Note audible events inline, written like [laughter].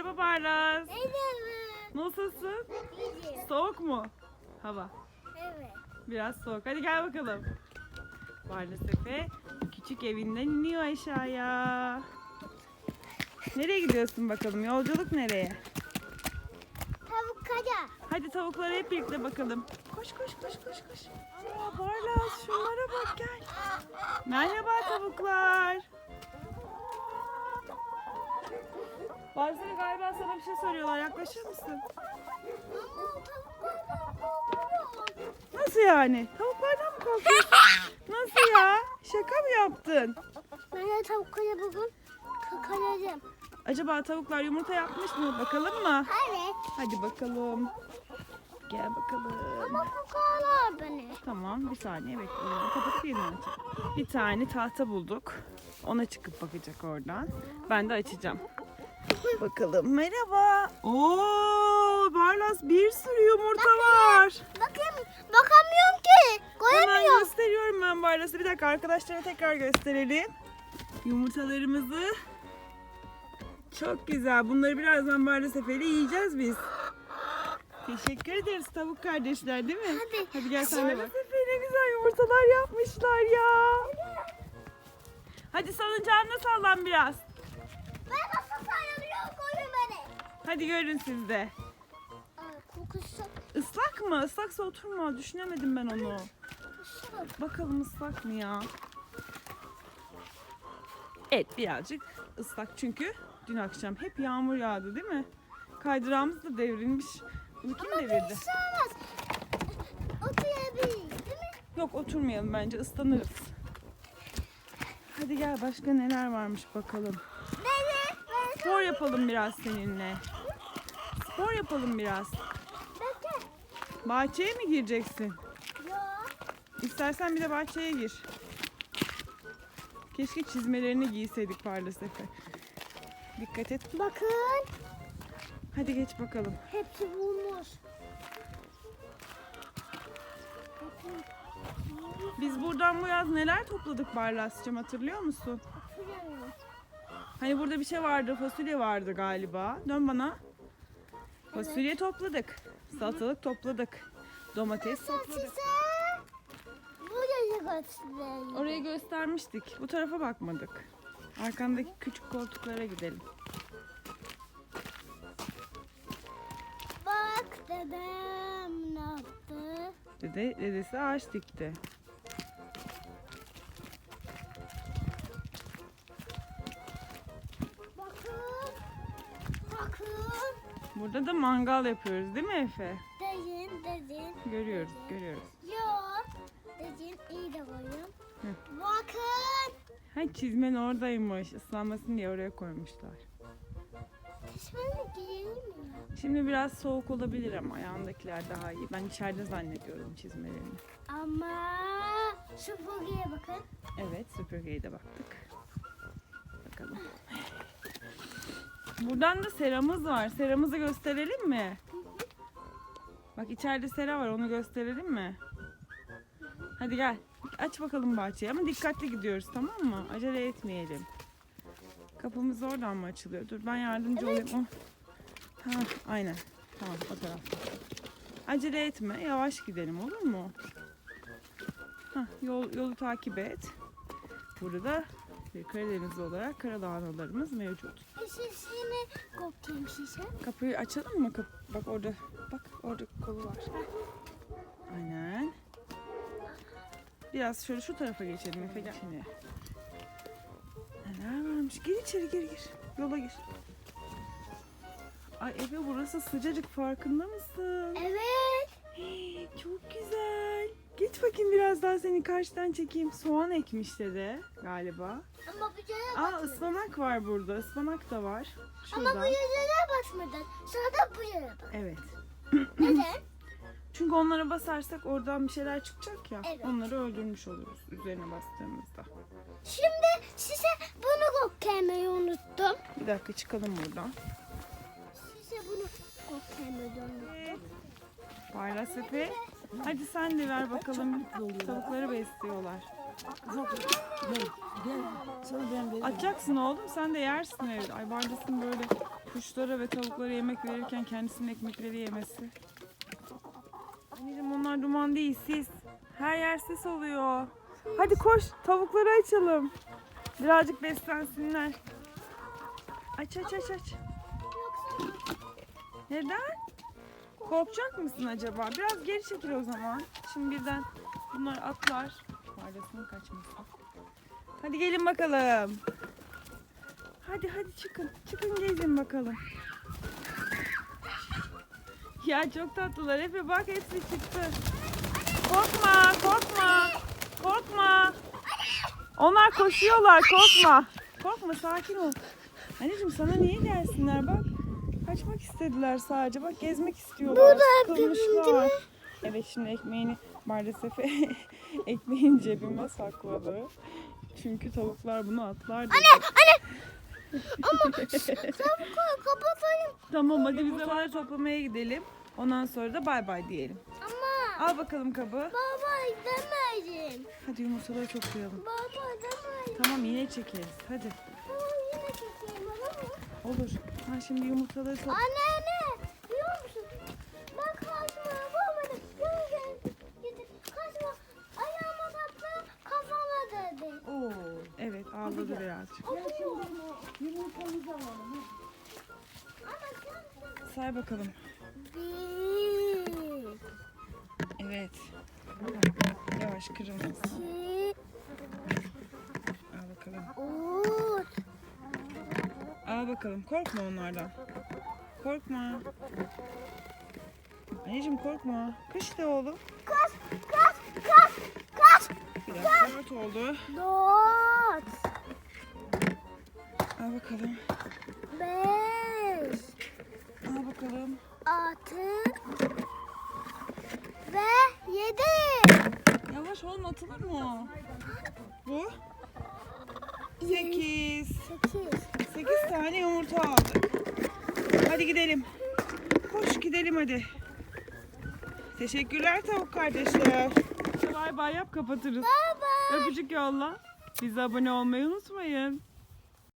Merhaba Barlas. Merhaba. Nasılsın? İyiyim. Soğuk mu? Hava. Evet. Biraz soğuk. Hadi gel bakalım. Barlas Efe küçük evinden iniyor aşağıya. Nereye gidiyorsun bakalım? Yolculuk nereye? Tavuk kada. Hadi tavuklara hep birlikte bakalım. Koş koş koş koş koş. Aa, Barlas şunlara bak gel. Merhaba tavuklar. Efe galiba sana bir şey soruyorlar. Yaklaşır mısın? Nasıl yani? Tavuklardan mı korkuyorsun? [laughs] Nasıl ya? Şaka mı yaptın? Ben de tavukları bugün kakaladım. Acaba tavuklar yumurta yapmış mı? Bakalım mı? Evet. Hadi bakalım. Gel bakalım. Ama kokalar beni. Tamam bir saniye bekleyin. Kapatıp yeniden açalım. Bir tane tahta bulduk. Ona çıkıp bakacak oradan. Ben de açacağım. Bakalım. Merhaba. Oo, Barlas bir sürü yumurta var. Bakayım. Bakamıyorum ki. Hemen Koyamıyorum. gösteriyorum ben Barlas'ı. Bir dakika arkadaşlara tekrar gösterelim. Yumurtalarımızı. Çok güzel. Bunları birazdan Barlas Efe'yle yiyeceğiz biz. Teşekkür ederiz tavuk kardeşler değil mi? Hadi. Hadi gel sen de bak. Barlas Efe ne güzel yumurtalar yapmışlar ya. Hadi salıncağında sallan biraz. Ben nasıl sayılıyorum koyun beni. Hadi görün siz de. Kokusu. Islak mı? Islaksa oturma. Düşünemedim ben onu. Kokusu. Bakalım ıslak mı ya? Evet birazcık ıslak çünkü dün akşam hep yağmur yağdı değil mi? Kaydırağımız da devrilmiş. Bunu kim devirdi? Sığmaz. Oturabiliriz değil mi? Yok oturmayalım bence ıslanırız. Hadi gel başka neler varmış bakalım. Spor yapalım biraz seninle. Spor yapalım biraz. Bekle. Bahçeye mi gireceksin? Yok. İstersen bir de bahçeye gir. Keşke çizmelerini giyseydik Parla Sefer. Dikkat et. Bakın. Hadi geç bakalım. Hepsi bulmuş. Biz buradan bu yaz neler topladık Barlas'cığım hatırlıyor musun? Hatırlamıyorum. Hani burada bir şey vardı, fasulye vardı galiba. Dön bana. Fasulye topladık. Salatalık topladık. Domates topladık. burayı göstereyim. Orayı göstermiştik. Bu tarafa bakmadık. Arkandaki küçük koltuklara gidelim. Bak dedem ne yaptı? Dede, dedesi ağaç dikti. Burada da mangal yapıyoruz değil mi Efe? Deyin deyin. Görüyoruz, görüyoruz. Yok. Deyin iyi de koyun. Bakın. Ha çizmen oradaymış. Islanmasın diye oraya koymuşlar. Şimdi biraz soğuk olabilir ama ayağındakiler daha iyi. Ben içeride zannediyorum çizmelerini. Ama süpürgeye bakın. Evet süpürgeye de baktık. Bakalım. Buradan da seramız var. Seramızı gösterelim mi? Bak içeride sera var onu gösterelim mi? Hadi gel. Aç bakalım bahçeyi ama dikkatli gidiyoruz tamam mı? Acele etmeyelim. Kapımız oradan mı açılıyor? Dur ben yardımcı olayım. Oh. Ha, aynen. Tamam o tarafta. Acele etme. Yavaş gidelim olur mu? Hah, yol, yolu takip et. Burada da bir Karadenizli olarak karalahanalarımız mevcut. Şişini kokayım şişe. Kapıyı açalım mı? Kap- bak orada, bak orada kolu var. Aynen. Biraz şöyle şu tarafa geçelim Efe gel. Şimdi. Neler varmış? Gir içeri gir gir. Yola gir. Ay Efe burası sıcacık farkında mısın? Evet. Hey, çok güzel. Geç bakayım biraz daha seni karşıdan çekeyim. Soğan ekmiş dede galiba. Ama bu yere Aa basmadın. ıspanak var burada. Ispanak da var. Ama Şurada. bu yere basmadın. Sonra da bu yere bas. Evet. Neden? [clears throat] Çünkü onlara basarsak oradan bir şeyler çıkacak ya. Evet. Onları öldürmüş oluruz üzerine bastığımızda. Şimdi size bunu koklaymayı unuttum. Bir dakika çıkalım buradan. Size bunu koklaymayı unuttum. Bayla Sepe. Hadi sen de ver bakalım. Tavukları besliyorlar. Açacaksın oğlum sen de yersin evde. Ay bardasın böyle Kuşlara ve tavuklara yemek verirken kendisinin ekmekleri yemesi. Anneciğim onlar duman değil sis. Her yer sis oluyor. Hadi koş tavukları açalım. Birazcık beslensinler. Aç aç aç aç. Neden? Korkacak mısın acaba? Biraz geri çekil o zaman. Şimdi birden bunlar atlar. Faydasının kaçmasın. Hadi gelin bakalım. Hadi hadi çıkın. Çıkın gezin bakalım. Ya çok tatlılar. Efe bak hepsi çıktı. Korkma korkma. Korkma. Onlar koşuyorlar korkma. Korkma sakin ol. Anneciğim sana niye gelsinler bak. Kaçmak istediler sadece. Bak gezmek istiyorlar. Sıkılmışlar. Evet şimdi ekmeğini maalesef [laughs] ekmeğini cebime sakladı. Çünkü tavuklar bunu atlar dedi. Kapatayım. Tamam hadi biz onları toplamaya gidelim. Ondan sonra da bay bay diyelim. Ama Al bakalım kabı. baba demedim. Hadi yumurtaları toplayalım. Baba demedim. Tamam yine çekeriz. Hadi. Tamam yine çekeyim baba. Olur. Ha şimdi yumurtaları top. Anne anne biliyor musun? Ben kaçma yapamadım. Gel gel. Kaçma. Ayağıma taktı kafama dedi. Oo. Evet ağladı birazcık. Yumurtamızı alalım. Ama sen Say bakalım. Bir, Evet. Yavaş kırılmasın. Al bakalım. üç, Al bakalım. Korkma onlardan. Korkma. Anneciğim korkma. Kış de oğlum. kaç, kaç, kaç, kaç. Bir dakika. Dört oldu. Dört, Al bakalım. beş, Al bakalım. altı ve yedi. Yavaş oğlum atılır mı? Bu? Sekiz. Sekiz. Tane yumurta aldık. Hadi gidelim. Koş gidelim hadi. Teşekkürler tavuk kardeşler. Bay bay yap kapatırız. Baba. Öpücük yolla. Bize abone olmayı unutmayın.